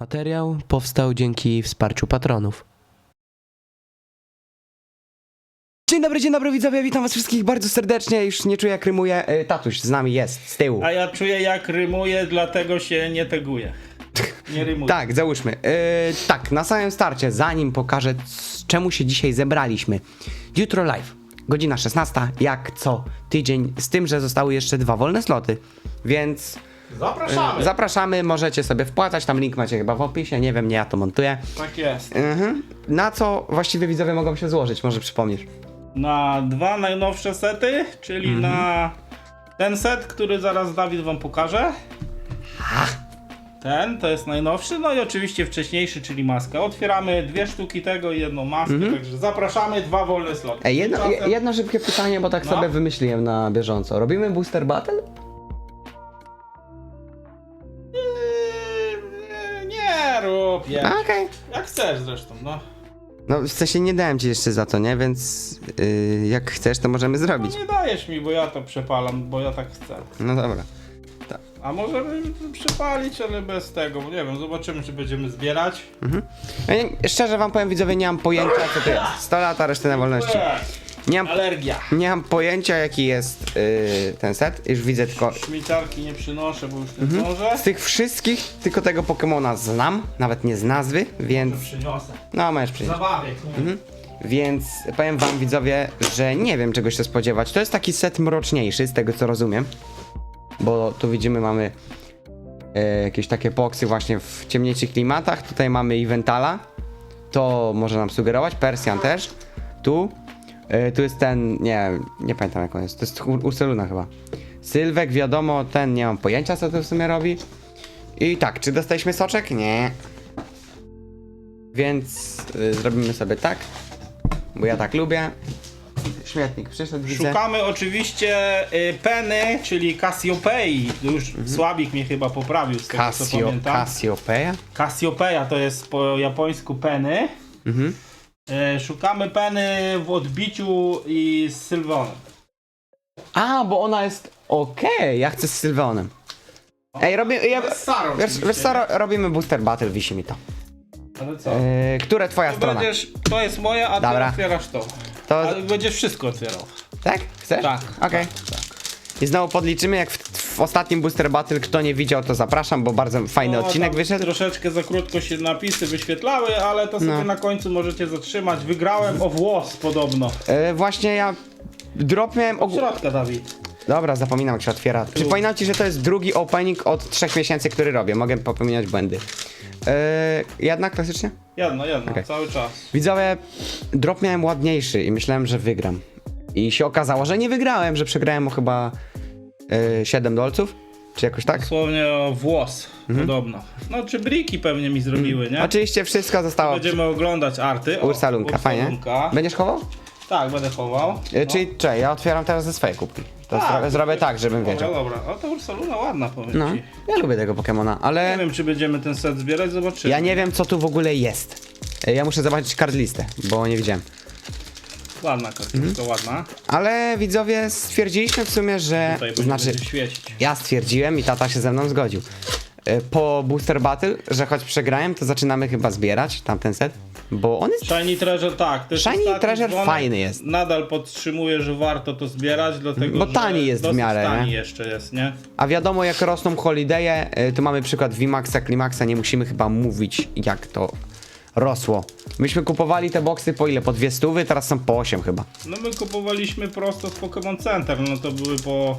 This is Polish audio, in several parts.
Materiał powstał dzięki wsparciu patronów. Dzień dobry, dzień dobry widzowie, witam was wszystkich bardzo serdecznie, już nie czuję jak rymuję, E, tatuś z nami jest, z tyłu. A ja czuję jak rymuje, dlatego się nie teguję. Nie rymuję. Tak, załóżmy. E, tak, na samym starcie, zanim pokażę, czemu się dzisiaj zebraliśmy. Jutro live, godzina 16, jak co tydzień, z tym, że zostały jeszcze dwa wolne sloty, więc Zapraszamy. zapraszamy, możecie sobie wpłacać, tam link macie chyba w opisie, nie wiem, nie ja to montuję. Tak jest. Mhm. Na co właściwie widzowie mogą się złożyć, może przypomnisz? Na dwa najnowsze sety, czyli Mhm. na ten set, który zaraz Dawid wam pokaże. Ten to jest najnowszy, no i oczywiście wcześniejszy, czyli maska. Otwieramy dwie sztuki tego i jedną maskę, także zapraszamy, dwa wolne sloty. Mhm. Ej, jedno, Tymczasem- jedno szybkie pytanie, bo tak No. sobie wymyśliłem na bieżąco. Robimy booster battle? A, Okej. jak chcesz zresztą, no. No w sensie nie dałem ci jeszcze za to, nie? Więc yy, jak chcesz, to możemy no. zrobić. Nie dajesz mi, bo ja to przepalam, bo ja tak chcę. No dobra. A możemy przepalić, ale bez tego, bo nie wiem, zobaczymy czy będziemy zbierać. Ja nie, szczerze wam powiem widzowie, nie mam pojęcia co to jest. 100 lat, a resztę na wolności. Nie mam, Alergia. nie mam pojęcia jaki jest yy, ten set. Już widzę tylko... Śmieciarki nie przynoszę, bo już nie Mhm. zdążę. Z tych wszystkich tylko tego Pokemona znam, nawet nie z nazwy, więc... Przyniosę. No możesz przyjść. Zabawiek. Mhm. Więc powiem wam widzowie, że nie wiem czego się spodziewać. To jest taki set mroczniejszy, z tego co rozumiem. Bo tu widzimy mamy e, jakieś takie poksy właśnie w ciemniejszych klimatach. Tutaj mamy Eventala. To może nam sugerować. Persjan też. Tu. E, tu jest ten, nie nie pamiętam jak on jest. To jest Ur- Urseluna chyba. Sylwek, wiadomo, ten nie mam pojęcia co to w sumie robi. I tak, czy dostaliśmy soczek? Nie. Więc y, zrobimy sobie tak. Bo ja tak lubię. Śmietnik przyszedł, widzę. Szukamy oczywiście y, peny, czyli Cassiopeii. Już Słabik mnie chyba poprawił z tego co Mhm. Casio, pamiętam. Cassiopeia? Cassiopeia to jest po japońsku peny. Mhm. Y, szukamy peny w odbiciu i z Sylwonem. A, bo ona jest okej, ja chcę z Sylweonem. Ej, robię, ja, wiesz, oczywiście, wiesz co, ro- robimy booster battle, wisi mi to. Ale co? Yy, które twoja To, strona? będziesz, to jest moja, a ty Dobra. otwierasz to. To, Ale będziesz wszystko otwierał. tak? Chcesz? Tak. Okej. I znowu podliczymy, jak w, w ostatnim booster battle, kto nie widział, to zapraszam, bo bardzo fajny No, odcinek tam wyszedł. Troszeczkę za krótko się napisy wyświetlały, ale to sobie No. na końcu możecie zatrzymać. Wygrałem o włos podobno. Yy, właśnie ja drop miałem ogólnie. środka, Dawid. Dobra, zapominam jak się otwiera. Przypominam ci, że to jest drugi opening od trzech miesięcy, który robię. Mogę popełniać błędy. Yy, jedna klasycznie? Jedno, jedno, Okej. cały czas. Widzowie, drop miałem ładniejszy i myślałem, że wygram. I się okazało, że nie wygrałem, że przegrałem o chyba yy, 7 dolców, czy jakoś tak. Dosłownie o włos Mhm. podobno. No, czy briki pewnie mi zrobiły, nie? Oczywiście wszystko zostało. Będziemy oglądać arty. O, Ursalunka, fajnie. Będziesz chował? Tak, będę chował. Yy, Czyli, czekaj, ja otwieram teraz ze swojej kubki. To Tak, zrobię, zrobię tak, żebym Dobra, wiedział. dobra. O, to Ursaluna ładna, powiem No, ci. ja lubię tego Pokemona, Nie ale wiem, czy będziemy ten set zbierać, zobaczymy. ja nie wiem, co tu w ogóle jest. Yy, Ja muszę zobaczyć card listę, bo nie widziałem. Ładna kartka, Mhm. ładna. Ale widzowie stwierdziliśmy w sumie, że. Tutaj będzie Znaczy, będzie świecić. ja stwierdziłem i tata się ze mną zgodził. E, Po Booster Battle, że choć przegrałem, to zaczynamy chyba zbierać tamten set, bo on jest. Shiny Treasure tak. To jest Shiny ostatni Treasure dzwonek. fajny jest. Nadal podtrzymuję, że warto to zbierać, dlatego Bo że tani jest w dosyć miarę, tani nie? jeszcze jest, nie? A wiadomo, jak rosną holidaye, e, tu mamy przykład VMAXa, Climaxa, nie musimy chyba mówić, jak to rosło. Myśmy kupowali te boksy po ile? Po dwie stówy, teraz są po 8 chyba. No my kupowaliśmy prosto z Pokémon Center, no to były po...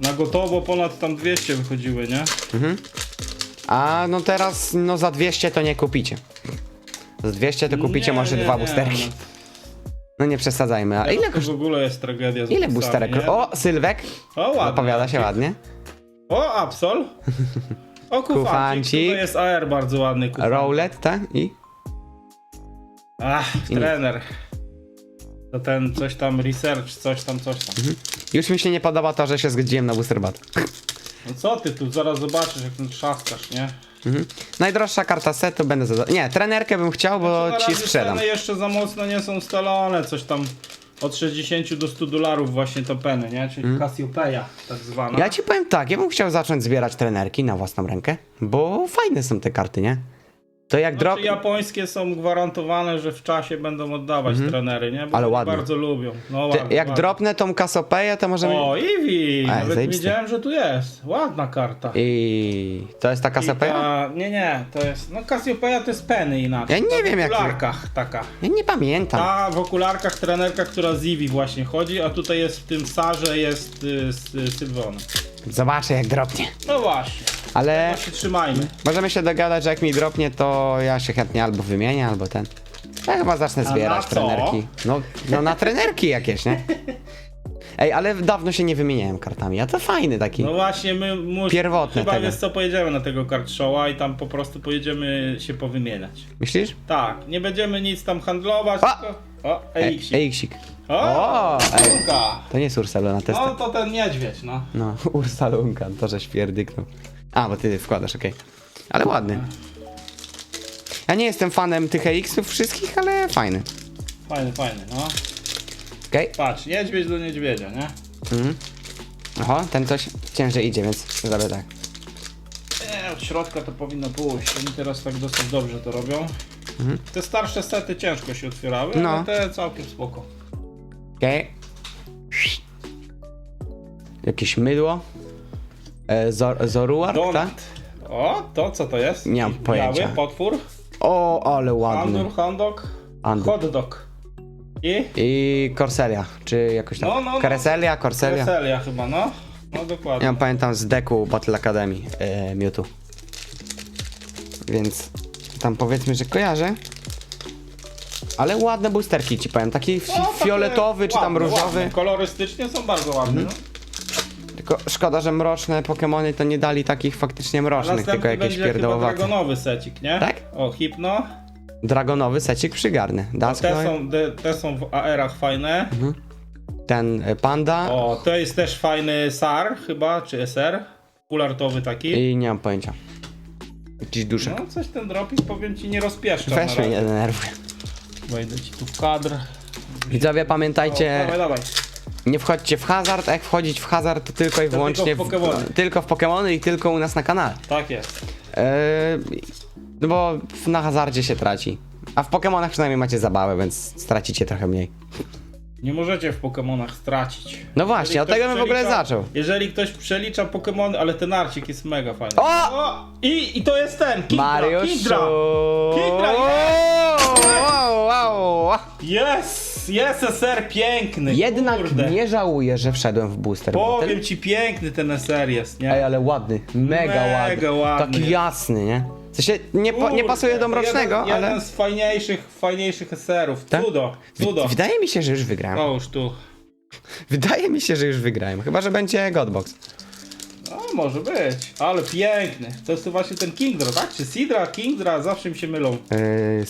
Na gotowo ponad tam 200 wychodziły, nie? A no teraz, no za 200 to nie kupicie. Za 200 to kupicie Nie, może nie, dwa nie, boosterki. no. No nie przesadzajmy. A ile To w ogóle jest tragedia z Ile boksami, boosterek? nie? O, Sylwek! o ładnie. Zapowiada się ładnie. O, Absol. O, Kufancik. Kufancik. To jest AR bardzo ładny kufancik. Rowlet, tak? I? Ach, trener. To ten coś tam research, coś tam, coś tam. Już mi się nie podoba to, że się zgodziłem na booster battle. No co ty tu, zaraz zobaczysz jak ten trzaskasz, nie? Mhm. Najdroższa karta setu będę zadał. Nie, trenerkę bym chciał, bo Na ci razie sprzedam. ceny jeszcze za mocno nie są ustalone, coś tam od 60 do 100 dolarów właśnie to peny, nie? Czyli Cassiopeia tak zwana. Ja ci powiem tak, ja bym chciał zacząć zbierać trenerki na własną rękę, bo fajne są te karty, nie? To jak. Znaczy, japońskie są gwarantowane, że w czasie będą oddawać trenery, nie? Bo Mhm. Ale oni ładne. bardzo lubią. No, ładnie, jak ładnie. dropnę tą kasopeję, to możemy... O! Ej, Nawet zajebiste. wiedziałem, że tu jest. Ładna karta. I to jest ta I kasopeja? ta- Nie, nie, to jest. No Cassiopeia to jest peny inaczej. Ja nie Ta wiem, W jak- okularkach taka. Ja nie pamiętam. Ta w okularkach trenerka, która z Eevee właśnie chodzi, a tutaj jest w tym sarze jest y, z y, Sylwonem. Zobaczę jak dropnie. No właśnie. Ale No się trzymajmy. możemy się dogadać, że jak mi dropnie, to ja się chętnie albo wymienię, albo ten. Ja chyba zacznę na zbierać co? trenerki. No, no na trenerki jakieś, nie? Ej, ale dawno się nie wymieniałem kartami, a to fajny taki. No właśnie, my mus... Pierwotne chyba tego. wiesz co, pojedziemy na tego kart showa i tam po prostu pojedziemy się powymieniać. Myślisz? Tak, nie będziemy nic tam handlować, A! tylko... O, Elixir. Eiksik. O, O, ej. To nie jest Ursula na testę. No to ten niedźwiedź, no. No, Ursalunka, to żeś pierdyknął. A, bo ty wkładasz, okej. Ale ładny. Ja nie jestem fanem tych EX-ów wszystkich, ale fajny. Fajny, fajny, no. Okej? Patrz, niedźwiedź do niedźwiedzia, nie? Mhm. Oho, ten coś ciężej idzie, więc zrobię tak. Nie, od środka to powinno pójść. Oni teraz tak dosyć dobrze to robią. Te starsze sety ciężko się otwierały, Mhm. No. ale te całkiem spoko. Okej. Jakieś mydło. E, zor Zoruar, tak? Donut. O, to co to jest? Nie mam Biały pojęcia. potwór. O, ale ładny. Andur. Andur. Hot dog. I? I Corselia, czy jakoś tam. No, no, no. Kareselia, Corselia. Weselia chyba, no. No dokładnie. Ja pamiętam z deku Battle Academy e, Mewtwo. Więc tam powiedzmy, że kojarzę. Ale ładne boosterki ci powiem. Taki fi- No, takie fioletowy czy tam ładne, różowy. Ładne. Kolorystycznie są bardzo ładne. Mhm. no. Tylko szkoda, że mroczne Pokémony to nie dali takich faktycznie mrocznych, następny tylko jakieś będzie chyba pierdołowate. dragonowy secik, nie? Tak? O, hipno. Dragonowy secik przygarny. Dusk, Te są, te, te są w AR-ach fajne. ten e, panda O, to jest też fajny SAR chyba, czy SR. Kulartowy taki. i nie mam pojęcia. Jakiś duszek. No coś ten dropik powiem ci nie rozpieszcza. Weź mnie, nie denerwuj. Wejdę ci tu w kadr. Widzowie, O, pamiętajcie, dawaj, dawaj. nie wchodźcie w hazard, a jak wchodzić w hazard, to tylko i wyłącznie tylko w Pokemony. tylko w Pokémony i tylko u nas na kanale. Tak jest. Eee, no bo w- na hazardzie się traci. A w Pokémonach przynajmniej macie zabawę, więc stracicie trochę mniej. Nie możecie w Pokemonach stracić. No właśnie, od tego bym w ogóle przelicza- zaczął. Jeżeli ktoś przelicza Pokemony, ale ten arcik jest mega fajny. O! I, I to jest ten, Kingdra, Mariusz! Kingdra! Kingdra, Wow, wow, wow. Jest, jest SR piękny, Jednak kurde. nie żałuję, że wszedłem w booster. Powiem Battle. ci, piękny ten SR jest, nie? Ej, ale ładny, mega, Mega ładny. ładny Taki jest. jasny, nie? W sensie nie, nie Kurde, pasuje do to mrocznego, jeden, ale... Jeden z fajniejszych, fajniejszych SR-ów. Tak? Cudo, cudo. W- Wydaje mi się, że już wygrałem. O, już tu. Wydaje mi się, że już wygrałem. Chyba, że będzie Godbox. No, może być. Ale piękny. To jest to właśnie ten Kingdra, tak? Czy Sidra, Kingdra? Zawsze mi się mylą. Yy,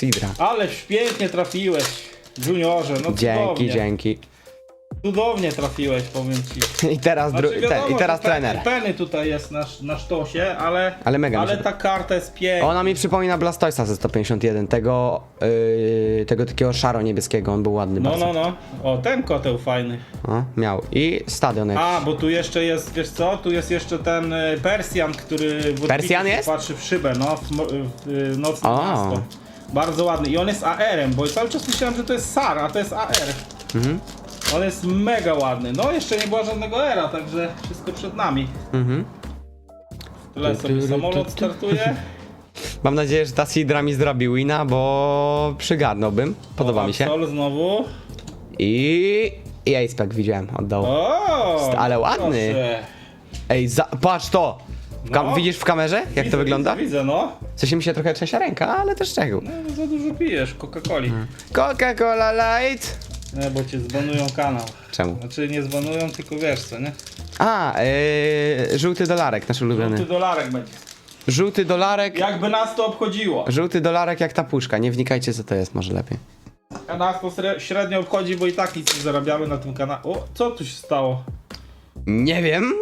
Sidra. Ależ pięknie trafiłeś, juniorze. No Dzięki, cudownie. dzięki. Cudownie trafiłeś, powiem ci. I teraz, dru- Znaczy, te, wiadomo, i teraz że trener. Penny tutaj jest na, na sztosie, ale, Ale mega mi ale ta karta jest piękna. Ona mi przypomina Blastoisa ze 151, tego, yy, tego takiego szaro-niebieskiego, on był ładny No, bardzo. no, no. O, ten koteł fajny. O, miał. I stadion jakiś. A, bo tu jeszcze jest, wiesz co? Tu jest jeszcze ten y, Persjan, który w odbiciu Persjan się jest? patrzy w szybę, no, w, mo- w y, nocne O. miasto. Bardzo ładny. I on jest AR-em, bo cały czas myślałem, że to jest SAR, a to jest AR. On jest mega ładny. No, jeszcze nie było żadnego era, także wszystko przed nami. Mhm. Tyle sobie samolot tu. startuje. Mam nadzieję, że ta Sidra mi zrobi wina, bo przygarnąłbym. Podoba mi się. Sol znowu. I... I Acepack widziałem, oddał. O, ale ładny. proszę. Ej, za... patrz to! W kam- No. Widzisz w kamerze, jak Widzę, to wygląda? Widzę, widzę no. Coś mi się trochę trzesia ręka, ale też czego. No, no za dużo pijesz Coca-Coli. Coca-Cola Light! Nie, bo cię zbanują kanał. Czemu? Znaczy nie zbanują, tylko wiesz co, nie? A, yy, żółty dolarek, nasz ulubiony. Żółty dolarek będzie. Żółty dolarek, Jakby nas to obchodziło. żółty dolarek jak ta puszka. Nie wnikajcie co to jest, może lepiej. A nas to sre- średnio obchodzi, bo i tak nic nie zarabiamy na tym kanale. O, co tu się stało? Nie wiem.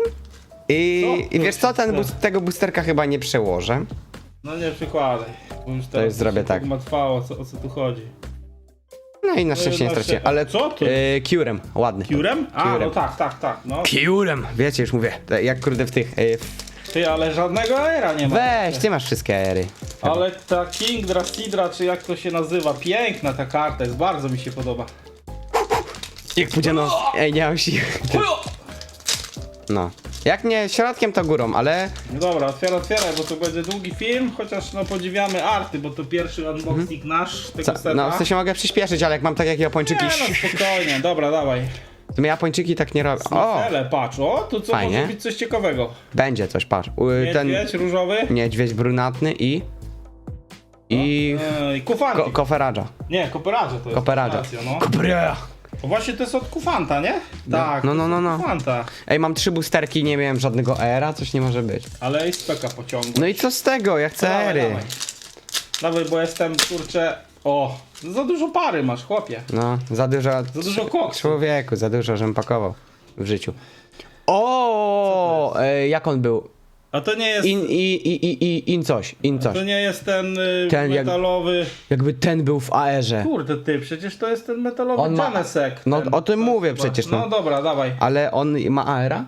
I, Co? i wiesz co, ten bus- tego boosterka chyba nie przełożę. No nie przykładaj. Bo już teraz zrobię się tak. Matwało, co, o co tu chodzi. No i na szczęście nie na straciłem, ale Co to? e, Curem, ładny. Piórem? A, Piórem. no tak, tak, tak. No. Curem! Wiecie, już mówię, jak kurde w tych... E. Ty, ale żadnego era nie ma. Weź, ty masz wszystkie ery. Ale ta Kingdra Sidra, czy jak to się nazywa, piękna ta karta jest, bardzo mi się podoba. Jak pójdzie no... Ej, nie mam siły. No. Jak nie środkiem, to górą, ale... No dobra, otwieraj, otwieraj, bo to będzie długi film, chociaż no podziwiamy arty, bo to pierwszy unboxing nasz tego Co, seta. no, w sensie mogę przyspieszyć, ale jak mam tak jak Japończyki... Nie no, spokojnie, dobra, dawaj. To my Japończyki tak nie robią. O! Cele, patrz, o, tu co Fajnie. może być coś ciekawego. Będzie coś, patrz. U, Ten Niedźwiedź różowy niedźwiedź brunatny i... I... Ej, kufanti. Ko koferadża. Nie, Koperadże to jest. Koperadża. Racja, no. Kopera! To właśnie to jest od Kufanta, nie? Tak, No, no, no, no. Kufanta. Ej, mam trzy boosterki, nie miałem żadnego era, coś nie może być. Ale i speka pociągu. No i co z tego? Ja chcę Dawaj, ery. dawaj. Dawaj, bo jestem, kurczę... O, za dużo pary masz, chłopie. No, za dużo... Za dużo koksu. Człowieku, za dużo, żebym pakował w życiu. O, e, jak on był? A to nie jest... In, i, i, i, i, in coś, in coś. To nie jest ten, y, Ten jak- metalowy... Jakby ten był w AR-ze. Kurde ty, przecież to jest ten metalowy On ma- no, ten, o tym ten mówię chyba. przecież, no. No dobra, dawaj. Ale on ma AR-a?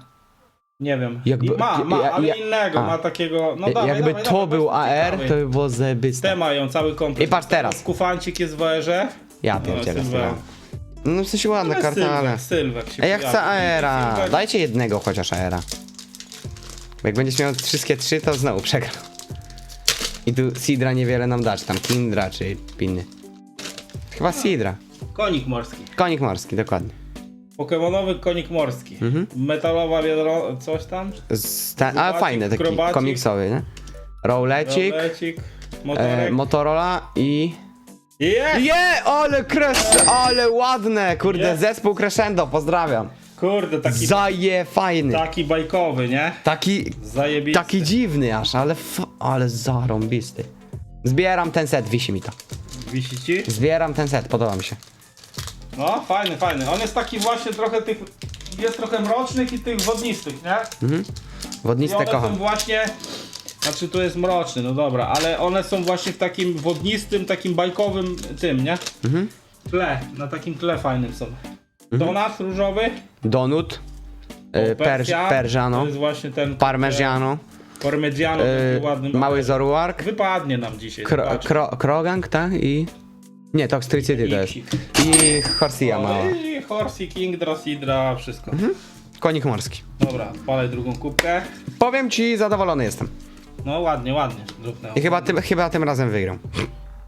Nie wiem. Jakby- I ma, ma, ja- ale ja- innego, a. ma takiego... No dawaj, Jakby dawaj, to dawaj, był AR, ciekawy. to by było zajebiste. Te mają cały komplet. I patrz teraz. Kufancik jest w AR-ze. Ja No, pierdzielę. Sylwek. No w sensie ładna karta, Sylwek, ale... Sylwek się Ej, ja chcę AR-a. Sylwek- Dajcie jednego chociaż AR-a. Bo jak będziesz miał wszystkie trzy, to znowu przegram. I tu Sidra niewiele nam da, czy tam Kindra, czy Pinny. Chyba Sidra. Konik morski. Konik morski, dokładnie. Pokemonowy konik morski. Mhm. Metalowa wiadro... coś tam? Z ta, a Krobacik, fajny taki, krobacik. komiksowy, nie? Rowlecik, Rolecik, e, motorek. Motorola i... Jest! Je, ale crash, ale ładne, kurde, zespół Crescendo, pozdrawiam. Kurde, taki, Zaje fajny. taki bajkowy, nie? Taki, Zajebisty. taki dziwny aż, ale f- ale zarąbisty. Zbieram ten set, wisi mi to. Wisi ci? Zbieram ten set, podoba mi się. No, fajny, fajny. On jest taki właśnie trochę tych... Jest trochę mrocznych i tych wodnistych, nie? I Wodniste one są kocham. właśnie... Znaczy tu jest mroczny, no dobra, ale one są właśnie w takim wodnistym, takim bajkowym tym, nie? Mhm. Tle, na takim tle fajnym są. Donat różowy. Donut, e, perż, Persja, Perżano, To jest właśnie ten... Parmegiano, Parmegiano, e, taki ładny. mały Zoruark, Wypadnie nam dzisiaj. kro, kro, Krogang, tak? I... Nie, Toxtricity to jest. I Horsia mała. I Horsey, Kingdra, Sidra, wszystko. Mhm. Konik morski. Dobra, spalaj drugą kubkę. Powiem ci, zadowolony jestem. No ładnie, ładnie. I chyba tym, chyba tym razem wygram.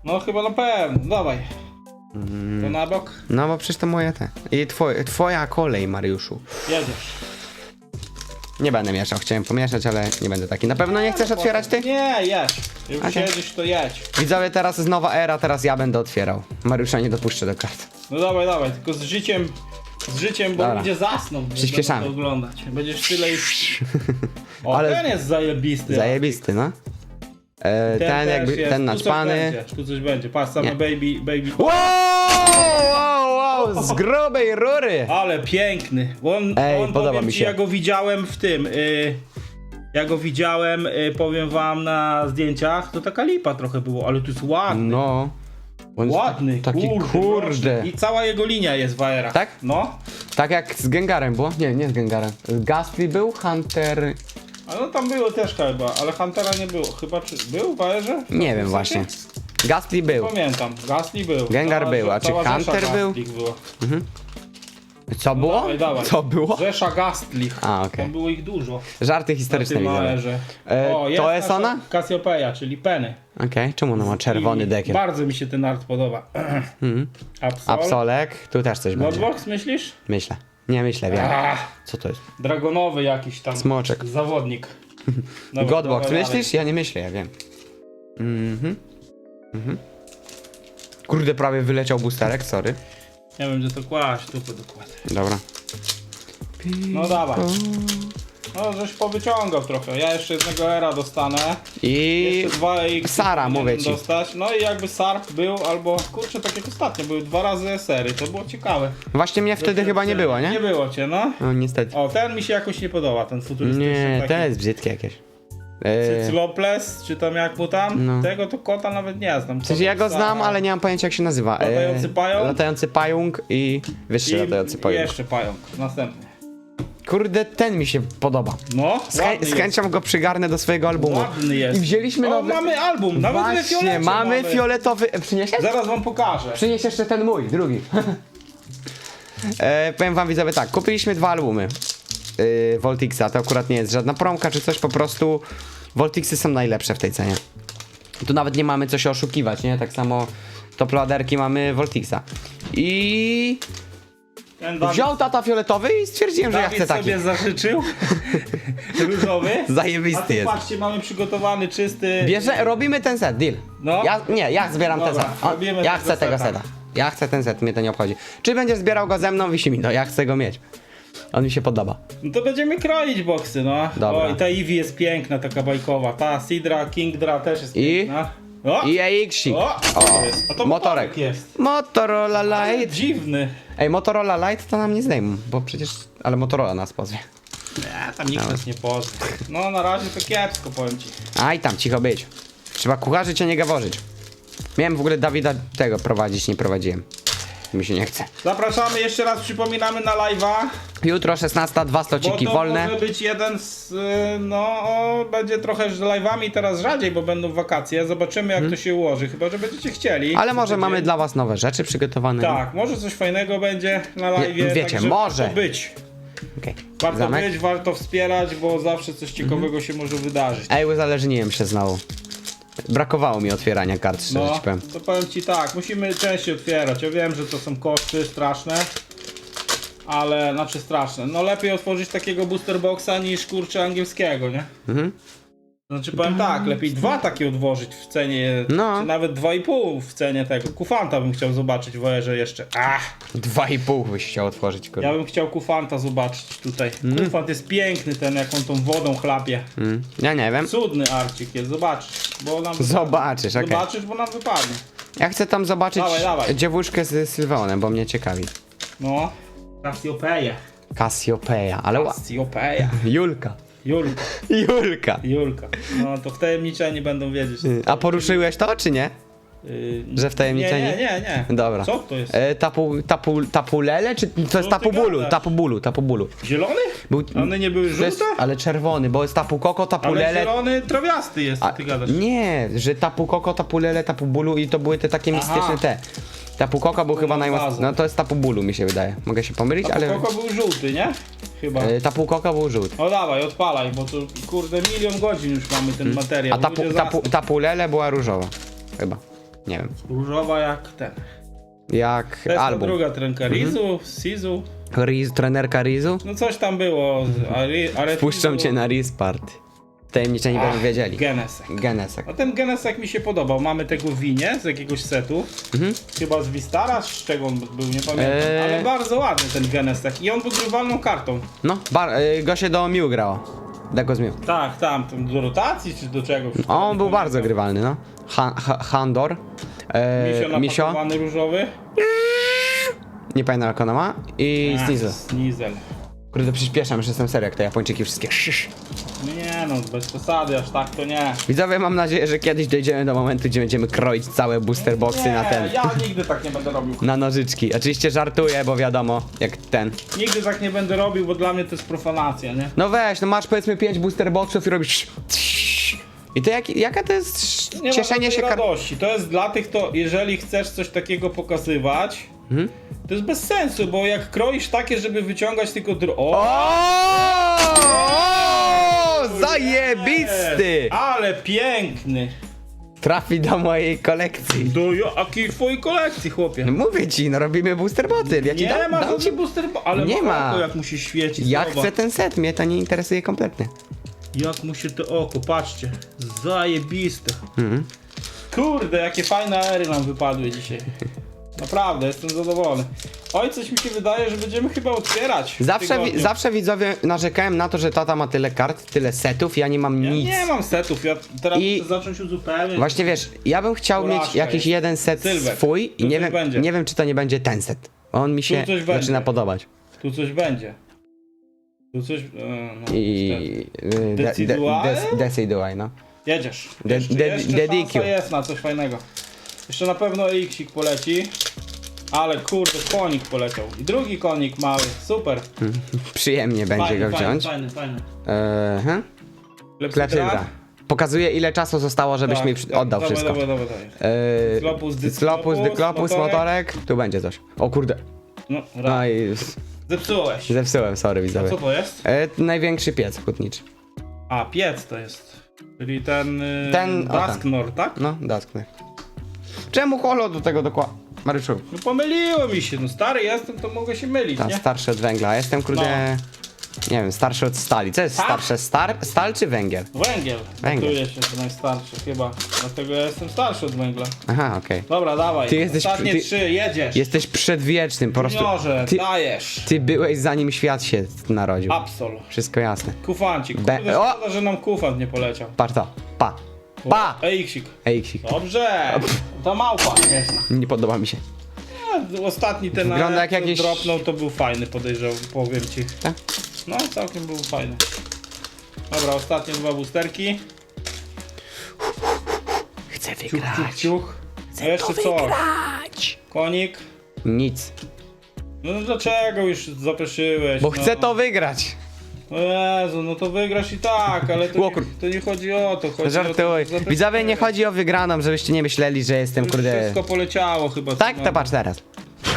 No chyba na pewno, dawaj. To na bok, No bo przecież to moje te. I twoje, twoja kolej, Mariuszu. jedziesz. Nie będę mieszał, chciałem pomieszać, ale nie będę taki. Na pewno nie chcesz otwierać ty? Nie, jedź. Już Okej. siedzisz, to jedź. Widzowie, teraz jest nowa era, teraz ja będę otwierał. Mariusza nie dopuszczę do kart. No dawaj, dawaj, tylko z życiem, z życiem, bo Dobra. ludzie zasną. Przyspieszamy. będą to oglądać. Będziesz tyle już... O, Ale- ten jest zajebisty. Zajebisty, no. E, ten, też jakby, jest. ten Tu coś naćpany. będzie, Tu coś będzie, patrz, same Nie. baby, baby. Wow, wow, wow, z grubej rury. Ale piękny. On, Ej, on podoba powiem mi ci, się. ja go widziałem w tym. Y, ja go widziałem, y, powiem wam na zdjęciach, to taka lipa trochę było, ale tu jest ładny. No. On jest Ładny, Taki kurde, kurde. I cała jego linia jest w AR-ach. Tak? No. Tak jak z Gengarem było? Nie, nie z Gengarem. Gastly był, Hunter... Ale no tam było też chyba, ale Huntera nie było. Chyba czy był w AR-ze? Nie wiem właśnie. Gastly był. Pamiętam, Gasly był. Gengar Cała- był, a czy cała rzesza Hunter był? Gastlik była. Co było? No Dawaj, dawaj. Co było? Rzesza Gastlich. A, okej. Tam było ich dużo. Żarty historyczne. AR-ze. E, to jest nasza ona? Cassiopeia, czyli Penny. Okej, czemu ona ma czerwony I dekiel? Bardzo mi się ten art podoba. Mhm. Absol. Absolek, tu też coś będzie. Modbox myślisz? Myślę. Nie myślę, wiem. Ach, Co to jest? dragonowy jakiś tam. Smoczek. Zawodnik. Dobra, Godbox, dobra, myślisz? Ja nie myślę, ja wiem. Mhm. Mhm. Kurde, prawie wyleciał boosterek, sorry. dalej. Nie wiem, gdzie to kłaść, tu dokładnie. Dobra. No dawaj. No, żeś powyciągał trochę. Ja jeszcze jednego era dostanę. I... Jeszcze dwa Sara, mówię ci. dostać. No i jakby Sarp był, albo kurczę, tak jak ostatnio, były dwa razy SR-y, to było ciekawe. Właśnie mnie wtedy chyba nie było, Nie nie? było cię, no. No niestety. O, ten mi się jakoś nie podoba, ten futurystyczny Nie, taki. to jest brzydkie jakieś. E, Cycloples, czy tam jak mu tam? No. Tego to kota nawet nie znam. w sensie ja go znam, ale nie mam pojęcia jak się nazywa. E, Latający pająk? Latający pająk i wyższy latający I pająk. jeszcze pająk, następny. Kurde, ten mi się podoba. No, Z, chę- ładny z chęcią go przygarnę do swojego jest. albumu. Ładny jest. I wzięliśmy o, nowy... mamy album, nawet we Właśnie, fiolecie mamy fioletowy... E, Przyniesiesz? Zaraz wam pokażę. Przynieś jeszcze ten mój, drugi. e, powiem wam widzowie tak, kupiliśmy dwa albumy e, Voltixa, to akurat nie jest żadna promka czy coś, po prostu Voltixy są najlepsze w tej cenie. Tu nawet nie mamy co się oszukiwać, nie? Tak samo topladerki mamy Voltixa. I Ten wziął tata fioletowy i stwierdziłem, że ja Dawid chcę taki. sobie zażyczył. Różowy. A Zajebisty jest. patrzcie, mamy przygotowany czysty... Bierze, robimy ten set, deal. No. Ja, nie, ja zbieram Dobra, ten set. O, robimy ja tego chcę tego seta. seta. Ja chcę ten set, mnie to nie obchodzi. Czy będziesz zbierał go ze mną, wisi mi, no ja chcę go mieć. On mi się podoba. No to będziemy kroić boksy, no. Dobra. O, i ta Eevee jest piękna, taka bajkowa. Ta Sidra, Kingdra też jest I? piękna. O! I AX-sik. O! O, jest. A to motorek. jest. Motorola Ale Light. dziwny. Ej, Motorola Light to nam nie zdejmą, bo przecież... Ale Motorola nas pozwie. Nie, tam nikt nas nie pozna. No na razie to kiepsko, powiem ci. Aj tam, cicho być. Trzeba kucharzyć, a nie gaworzyć. Miałem w ogóle Dawida tego prowadzić, nie prowadziłem. Mi się nie chce. Zapraszamy jeszcze raz, przypominamy na live'a. Jutro 16, dwa Bo stociki to wolne. może być jeden z, y, no, będzie trochę z live'ami teraz rzadziej, bo będą wakacje. Zobaczymy jak to się ułoży, chyba że będziecie chcieli. Mhm. Ale może Będzie- mamy dla was nowe rzeczy przygotowane. Tak, może coś fajnego będzie na live. Nie, wiecie, może. Warto być. Okej. Warto Zamek? być, warto wspierać, bo zawsze coś ciekawego się może wydarzyć. Ej, uzależniłem się znowu. Brakowało mi otwierania kart, szczerze No, powiem. to powiem ci tak, musimy częściej otwierać. Ja wiem, że to są koszty straszne, ale znaczy straszne. No lepiej otworzyć takiego booster boxa niż kurczę angielskiego, nie? Mhm. Znaczy powiem tak, lepiej dwa takie odłożyć w cenie, No. czy nawet dwa i pół w cenie tego. Kufanta bym chciał zobaczyć w OR-ze jeszcze. Ach, Dwa i pół byś chciał otworzyć, kurde. ja bym chciał Kufanta zobaczyć tutaj. Kufant jest piękny ten, jak on tą wodą chlapie. Mm, ja nie wiem. Cudny arcik jest, zobaczysz, bo nam Zobaczysz, okej. Zobaczysz, bo nam wypadnie. Ja chcę tam zobaczyć Dawaj, dawaj. dziewuszkę z Sylweonem, bo mnie ciekawi. No, Cassiopeia. Cassiopeia, ale ła... Cassiopeia. Julka. Julka, Julka. Julka. No to wtajemniczeni będą wiedzieć. A poruszyłeś to, czy nie? Yy, Że wtajemniczeni? Nie, nie, nie, nie. Dobra. Co to jest? E, tapu, tapu, tapulele, czy to jest ty tapu bulu? gadasz? Tapu bulu, tapu bulu. Zielony? Był, One nie były to jest, żółte? ale czerwony, bo jest tapu koko, tapu Ale lele. zielony trawiasty jest, A, ty gadasz. nie, że tapu koko, tapu lele, tapu bulu i to były te takie mistyczne te. Tapu koko był chyba najmocniejszy. No to jest tapu bulu mi się wydaje. Mogę się pomylić, A ale. koko był żółty, nie? Chyba. E, tapu koko był żółty. No dawaj, odpalaj, bo to kurde milion godzin już mamy ten materiał. Hmm. A tapu, Ludzie tapu, zasną. tapu lele była różowa. Chyba. Nie wiem. Różowa jak ten. Jak To jest ta album. druga trenka. Mhm. Rizu, Sizu. Riz, trenerka Rizu? No coś tam było. Ale Puszczą cię na Riz Party. Tajemniczeni będą wiedzieli. Genesek. Genesek. A ten Genesek mi się podobał. Mamy tego winie z jakiegoś setu. Mhm. Chyba z Vistara, z czego on był, nie pamiętam. Eee. Ale bardzo ładny ten Genesek. I on był grywalną kartą. No, bar, y, go się do Miu grało. Deko z Miu. Tak, tam, tam do rotacji czy do czegoś. On Nie był pamiętam. bardzo grywalny, no. Ha, ha, Handor. E, Misio Misio. napakowany różowy. Nie pamiętam jak ona ma. I Ach, Sneasel. Sneasel. Kurde, przyspieszam, już jestem serio, jak te Japończyki wszystkie. Szysz. Nie no, bez przesady, aż tak to nie. Widzowie, mam nadzieję, że kiedyś dojdziemy do momentu, gdzie będziemy kroić całe booster boxy nie, na ten. ja nigdy tak nie będę robił. Na nożyczki. Oczywiście żartuję, bo wiadomo, jak ten. Nigdy tak nie będę robił, bo dla mnie to jest profanacja, nie? No weź, no masz powiedzmy 5 booster boxów i robisz. I to jak, jaka to jest Nie cieszenie ma się kar... radości. To jest dla tych, to jeżeli chcesz coś takiego pokazywać, Mhm. to jest bez sensu, bo jak kroisz takie, żeby wyciągać tylko dro... O! O! Zajebisty! Ale piękny! Trafi do mojej kolekcji. Do jakiej twojej kolekcji, chłopie? No mówię ci, no robimy booster boty. Ja ci Nie dam, ma dam ci... żadnych booster, bo- ale Nie ma ma. oko jak musi świecić. Ja zobacz. chcę ten set, mnie to nie interesuje kompletnie. Jak mu się to oko, patrzcie. Zajebiste. Mhm. Kurde, jakie fajne ery nam wypadły dzisiaj. Naprawdę, jestem zadowolony. Oj, coś mi się wydaje, że będziemy chyba otwierać. w Zawsze, wi- tygodniu. zawsze widzowie narzekałem na to, że tata ma tyle kart, tyle setów, ja nie mam Ja nic. nie mam setów, ja teraz I- muszę zacząć uzupełniać. Właśnie wiesz, ja bym chciał Porażka mieć jakiś jest. jeden set Sylwek. swój i Tu nie coś wiem, będzie. nie wiem, czy to nie będzie ten set. On mi się coś będzie. zaczyna podobać. Tu coś będzie. Tu coś... E, no. I... de- de- Decyduaj? no. Jedziesz. Jeszcze, de- jeszcze de- szansa DQ. jest na coś fajnego. Jeszcze na pewno X-ik poleci. Ale kurde, konik poleciał. I drugi konik mały, super. Przyjemnie będzie Fajny, go fajny, wziąć. fajny, fajny. Eee, hmm? Klepsydra? Pokazuje ile czasu zostało, żebyś mi przy- oddał Tak, dawaj, wszystko. Dawaj, dawaj. Eee, Cyklopus, Cyklopus, dyklopus, dyklopus, motorek. motorek. Tu będzie coś. O kurde. No. No i Zepsułeś. zepsułem, sorry A widzowie. co to jest? E, największy piec hutniczy. A, piec to jest. Czyli ten... y, Ten, o. Dusknor, tak? No, dotknę. Czemu holo do tego dokładnie? Mariuszu, No pomyliło mi się, no stary jestem, to mogę się mylić, tam nie? starszy od węgla, jestem kurde... Nie wiem, starszy od stali. Co jest Tak? starsze? Star, stal czy węgiel? Węgiel. Węgiel. Czuję się, że najstarszy chyba. Dlatego ja jestem starszy od węgla. Aha, okej. Dobra, dawaj. Ty jesteś- Ostatnie ty- trzy, jedziesz. Jesteś przedwiecznym, po prostu. Juniorze, Ty, dajesz. ty byłeś zanim świat się narodził. Absol. Wszystko jasne. Kufancik. Be- Kurde, o! szkoda, że nam kufant nie poleciał. Patrz to. Pa. Pa! Ejksik. Ejksik. Dobrze. To małpa. Śmieszna. Nie podoba mi się. A, Ostatni ten Wygląda na jak jakiś- dropnął, to był fajny, podejrzewam, powiem ci. Tak? No, całkiem był fajny. Dobra, ostatnie dwa boosterki. Chcę Ciuch, ciuch, ciuch. A jeszcze co? Konik. Nic. No dlaczego już zapeszyłeś? Bo no. chcę to wygrać. O Jezu, no to wygrasz i tak, ale to, O nie, kur- to nie chodzi o to. Chodzi Żartuj. O to, że zapeszyłeś. Widzowie, nie chodzi o wygraną, żebyście nie myśleli, że jestem Już kurde... Wszystko poleciało chyba. Tak? no. To patrz teraz.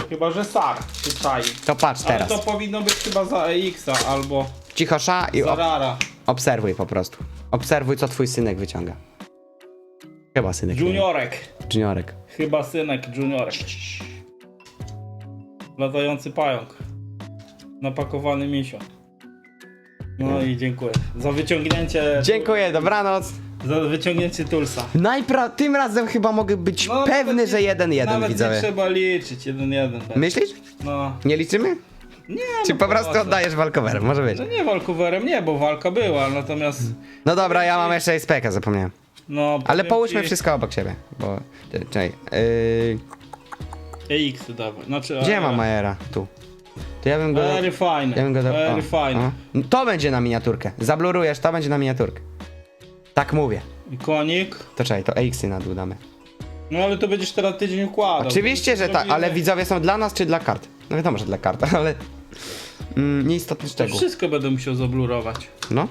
Chyba, że SAR się czai. To patrz Ale teraz. to powinno być chyba za EX-a albo Cicho sza i za ob Rara. obserwuj po prostu. Obserwuj, co twój synek wyciąga. Chyba synek. nie wiem. Juniorek. Juniorek. Chyba synek Juniorek. Latający pająk. Napakowany misio. No i dziękuję. Za wyciągnięcie. Dziękuję, dobranoc. Za wyciągnięcie Tulsa. Najpra... Tym razem chyba mogę być No, pewny, nawet że nie- jeden jeden Nawet nie widzowie. trzeba liczyć, jeden jeden. będzie. Myślisz? No. Nie liczymy? Nie, Czy no po prostu oddajesz walkowerem? Może być. No nie walkowerem, nie, bo walka była, natomiast. No dobra, ja mam jeszcze SPK, zapomniałem. No, Ale powiem połóżmy ci- wszystko obok siebie, bo... Czekaj, yy... EX dawaj. Znaczy, Gdzie AR. mam Majera? Tu. To ja bym go... Very fajne. Ja bym go... Very o, fajne. o. To będzie na miniaturkę. Zablurujesz, to będzie na miniaturkę. Tak mówię. I konik. To czekaj, to EX-y na dół damy. No ale to będziesz teraz tydzień układał. Oczywiście, że tak, ale widzowie są dla nas czy dla kart? No wiadomo, że dla kart, ale... Mm, nieistotny To szczegół. wszystko będę musiał zablurować. No.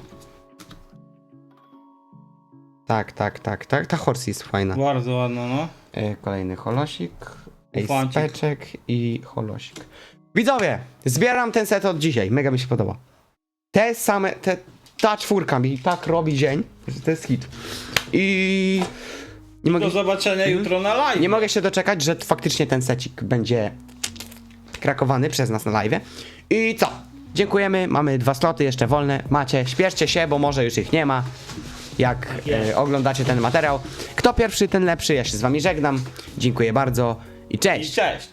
Tak, tak, tak, tak. Ta horse jest fajna. Bardzo ładno, no. E, kolejny holosik, speczek i holosik. Widzowie, zbieram ten set od dzisiaj. Mega mi się podoba. Te same, te, ta czwórka mi tak robi dzień, że to jest hit. I nie mogę, Do zobaczenia jutro na live. nie mogę się doczekać, że faktycznie ten secik będzie krakowany przez nas na live. I co? Dziękujemy, mamy dwa sloty jeszcze wolne. Macie, śpieszcie się, bo może już ich nie ma. Jak e, oglądacie ten materiał. Kto pierwszy, ten lepszy. Ja się z wami żegnam. Dziękuję bardzo i I cześć. cześć.